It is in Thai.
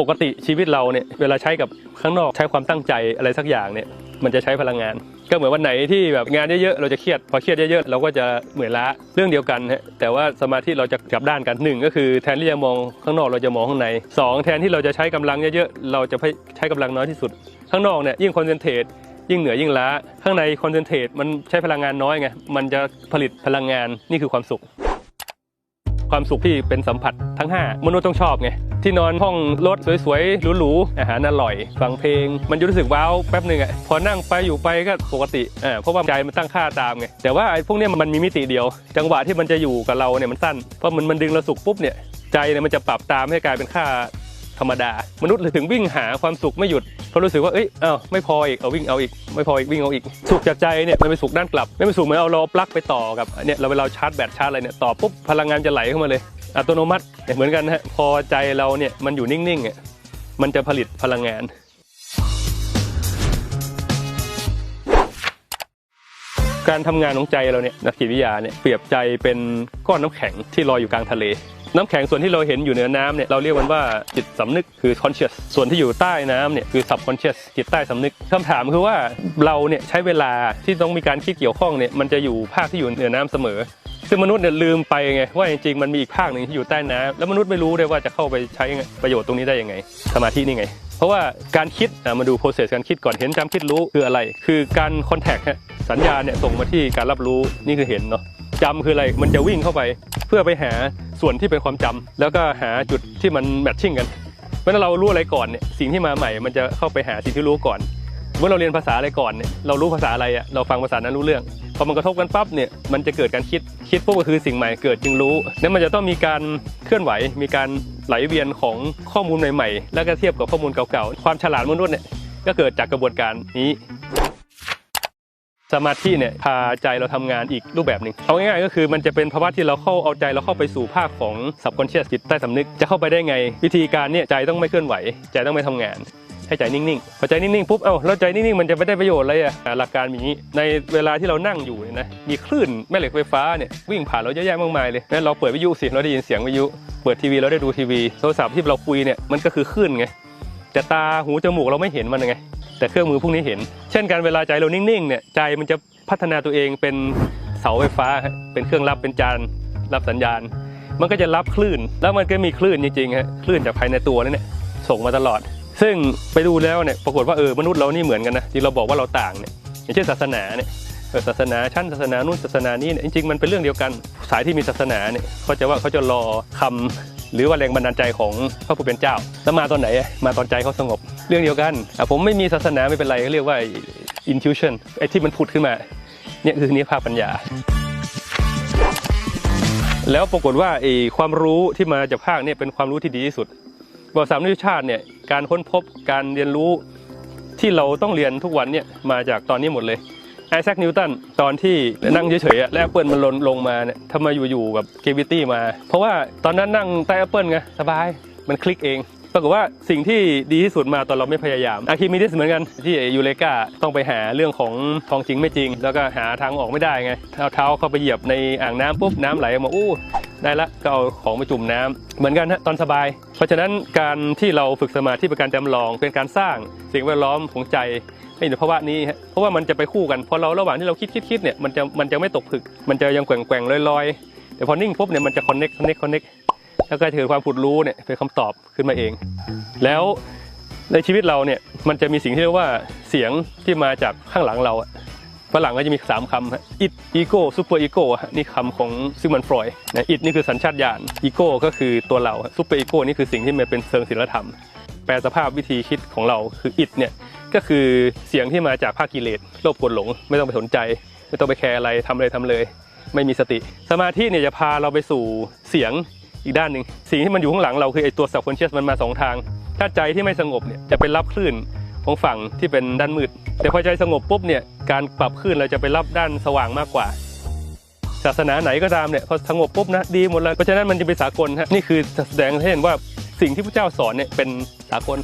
ปกติชีวิตเราเนี่ยเวลาใช้กับข้างนอกใช้ความตั้งใจอะไรสักอย่างเนี่ยมันจะใช้พลังงาน ก็เหมือนวันไหนที่แบบงานเยอะๆเราจะเครียดพอเครียดเยอะๆเราก็จะเหนื่อยล้าเรื่องเดียวกันฮะแต่ว่าสมาธิเราจะกลับด้านกันหนึ่งก็คือแทนที่จะมองข้างนอกเราจะมองข้างในสองแทนที่เราจะใช้กำลังเยอะๆเราจะใช้กำลังน้อยที่สุด ข้างนอกเนี่ยยิ่งคอนเซนเทรตยิ่งเหนื่อยยิ่งล้าข้างในคอนเซนเทรตมันใช้พลังงานน้อยไงมันจะผลิตพลังงานนี่คือความสุข ความสุขที่เป็นสัมผัสทั้ง 5 มนุษย์ต้องชอบไง ที่นอนห้องรถสวยๆหรูๆอาหารอร่อย ฟังเพลง มันจะรู้สึกว้าวแป๊บหนึ่งอะพอนั่งไปอยู่ไปก็ปกติอ่าเพราะว่าใจมันตั้งค่าตามไงแต่ว่าไอ้พวกนี้มันมีมิติเดียว จังหวะที่มันจะอยู่กับเราเนี่ยมันสั้นเพราะมันมันดึงเราสุขปุ๊บเนี่ยใจเนี่ยมันจะปรับตามให้กลายเป็นค่า ธรรมดามนุษย์เลยถึงวิ่งหาความสุขไม่หยุดเพราะรู้สึกว่าเอ้ยอ้าวไม่พออีกเอาวิ่งเอาอีกไม่พออีกวิ่งเอาอีกสุขจากใจเนี่ยมันเป็นสุขด้านกลับไม่เป็นสุขเหมือนเอาเราปลั๊กไปต่อกับเนี่ยเราเวลาชาร์จแบตชาร์จอะไรเนี่ยต่อปุ๊บพลังงานจะไหลเข้ามาเลยอัตโนมัติเเหมือนกันฮะพอใจเราเนี่ยมันอยู่นิ่งๆอะมันจะผลิตพลังงานการทำงานของใจเราเนี่ยนักจิตวิทยาเนี่ยเปรียบใจเป็นก้อนน้ำแข็งที่ลอยอยู่กลางทะเล น้ำแข็งส่วนที่เราเห็นอยู่เหนือน้ำเนี่ยเราเรียกมันว่าจิตสำนึกคือ conscious ส่วนที่อยู่ใต้น้ำเนี่ยคือ subconscious จิตใต้สำนึกคำถามคือว่าเราเนี่ยใช้เวลาที่ต้องมีการคิดเกี่ยวข้องเนี่ยมันจะอยู่ภาคที่อยู่เหนือน้ำเสมอ ซึ่งมนุษย์เนี่ยลืมไปไงว่าจริงๆมันมีอีกภาคหนึ่งที่อยู่ใต้น้ำแล้วมนุษย์ไม่รู้เลยว่าจะเข้าไปใช้ประโยชน์ตรงนี้ได้ยังไง สมาธินี่ไง เพราะว่าการคิดมาดู process การคิดก่อนเห็นจำคิดรู้คืออะไร คือการ contact สัญญาเนี่ยส่งมาที่การรับรู้นี่คือเห็นเนาะ จำคืออะไร มันจะวิ่งเข้าไปเพื่อไปหาส่วนที่เป็นความจำแล้วก็หาจุดที่มันแมทชิ่งกันเพราะฉะนั้นเรารู้อะไรก่อนเนี่ยสิ่งที่มาใหม่มันจะเข้าไปหาสิ่งที่รู้ก่อนเมื่อเราเรียนภาษาอะไรก่อนเนี่ยเรารู้ภาษาอะไรอะเราฟังภาษานั้นรู้เรื่องพอมันกระทบกันปั๊บเนี่ยมันจะเกิดการคิดคิดปุ๊บก็คือสิ่งใหม่เกิดจึงรู้นั้นมันจะต้องมีการเคลื่อนไหว มีการไหลเวียนของข้อมูลใหม่ๆ แล้วก็เทียบกับข้อมูลเก่าๆความฉลาดมนุษย์เนี่ยก็เกิดจากกระบวนการนี้ สมาธิเนี่ยพาใจเราทำงานอีกรูปแบบหนึ่งเอาง่ายๆ ก็คือมันจะเป็นภาวะที่เราเข้าเอาใจเราเข้าไปสู่ภาคของ subconscious จิตใต้สำนึกจะเข้าไปได้ไง วิธีการเนี่ยใจต้องไม่เคลื่อนไหว ใจต้องไม่ทำงาน ให้ใจนิ่งๆพอใจนิ่งๆปุ๊บเอ้าแล้วใจนิ่งๆมันจะไม่ได้ประโยชน์อะไรอะหลักการมีนี้ในเวลาที่เรานั่งอยู่เนี่ยนะมีคลื่นแม่เหล็กไฟฟ้าเนี่ยวิ่งผ่านเราเยอะแยะมากมายเลยงั้นเราเปิดวิทยุสิเราได้ยินเสียงวิทยุเปิดทีวีเราได้ดูทีวีโทรศัพท์ที่เราคุยเนี่ยมันก็คือคลื่นไงแต่ตาหูจมูกเราไม่เห็นมันไง แต่เครื่องมือพวกนี้เห็น เช่นกันเวลาใจเรานิ่งๆเนี่ยใจมันจะพัฒนาตัวเองเป็นเสาไฟฟ้า เป็นเครื่องรับเป็นจานรับสัญญาณ มันก็จะรับคลื่น แล้วมันก็มีคลื่นจริงๆฮะคลื่นจากภายในตัวนั่เนี่ยส่งมาตลอด ซึ่งไปดูแล้วเนี่ยปรากฏว่าเออมนุษย์เรานี่เหมือนกันนะที่เราบอกว่าเราต่างเนี่ยอย่างเช่นศาสนาเนี่ยศาสนาชั้นศาสนานู่นศาสนานี้เนี่ยจริงๆมันเป็นเรื่องเดียวกันสายที่มีศาสนาเนี่ยเขาจะว่าเขาจะรอคำ หรือว่าแรงบันดาลใจของพระผู้เป็นเจ้าแล้วมาตอนไหนมาตอนใจเขาสงบ เรื่องเดียวกันผมไม่มีศาสนาไม่เป็นไรเขาเรียกว่า intuition ไอ้ที่มันผุดขึ้นมาเนี่ยคือนิพพานปัญญา แล้วปรากฏว่าไอ้ความรู้ที่มาจากภาคเนี่ยเป็นความรู้ที่ดีที่สุดประวัติศามนุษยชาติเนี่ยการค้นพบการเรียนรู้ที่เราต้องเรียนทุกวันเนี่ยมาจากตอนนี้หมดเลย ไอแซคนิวตันตอนที่นั่งเฉยๆแล้วแอปเปิลมันลนลงมาเนี่ยทำไมอยู่ๆกับเกวิตี้มา เพราะว่าตอนนั้นนั่งใต้แอปเปิลไงสบายมันคลิกเองปรากฏว่าสิ่งที่ดีที่สุดมาตอนเราไม่พยายามอะคิมิดิสเหมือนกันที่ยูเลกาต้องไปหาเรื่องของทองจริงไม่จริง แล้วก็หาทางออกไม่ได้ไงเอาเท้าเข้าไปเหยียบในอ่างน้ำปุ๊บน้ำไหลออกมาอู้ได้ละก็เอาของไปจุ่มน้ำเหมือนกันฮะตอนสบาย เพราะฉะนั้นการที่เราฝึกสมาธิเป็นการจำลองเป็นการสร้างสิ่งแวดล้อมของใจ ให้อยู่ภาวะนี้ฮะเพราะว่ามันจะไปคู่กันพอเราระหว่างที่เราคิดคิดคิดเนี่ยมันจะมันจะไม่ตกผึก มันจะยังแกว่งแกว่งลอยๆแต่พอนิ่งปุ๊บเนี่ยมันจะคอนเน็กคอนเน็กคอนเน็กแล้วก็ถือความผุดรู้เนี่ยเป็นคำตอบขึ้นมาเอง แล้วในชีวิตเราเนี่ยมันจะมีสิ่งที่เรียกว่าเสียงที่มาจากข้างหลังเราฝรั่งก็จะมี3คำฮะ it ego super ego ฮะนี่คำของซิมันฟรอยด์นะ it นี่คือสัญชาตญาณ ego ก็คือตัวเรา super ego นี่คือสิ่งที่มันเป็นเชิงศิลธรรม แปลสภาพวิธีคิดของเราคือ it เนี่ย ก็คือเสียงที่มาจากภาคกิเลสโลภโกรธหลง ไม่ต้องไปสนใจ ไม่ต้องไปแคร์อะไรทำเลยทำเลย ไม่มีสติ สมาธิเนี่ยจะพาเราไปสู่เสียงอีกด้านหนึ่งสิ่งที่มันอยู่ข้างหลังเราคือไอ้ตัว subconscious มันมาสองทาง ถ้าใจที่ไม่สงบเนี่ยจะไปรับคลื่นของฝั่งที่เป็นด้านมืด แต่พอใจสงบปุ๊บเนี่ยการปรับคลื่นเราจะไปรับด้านสว่างมากกว่า ศาสนาไหนก็ตามเนี่ยพอสงบปุ๊บนะดีหมดเลยเพราะฉะนั้นมันจะเป็นสากลฮะนี่คือแสดงให้เห็นว่าสิ่งที่พระเจ้าสอนเนี่ยเป็นสากล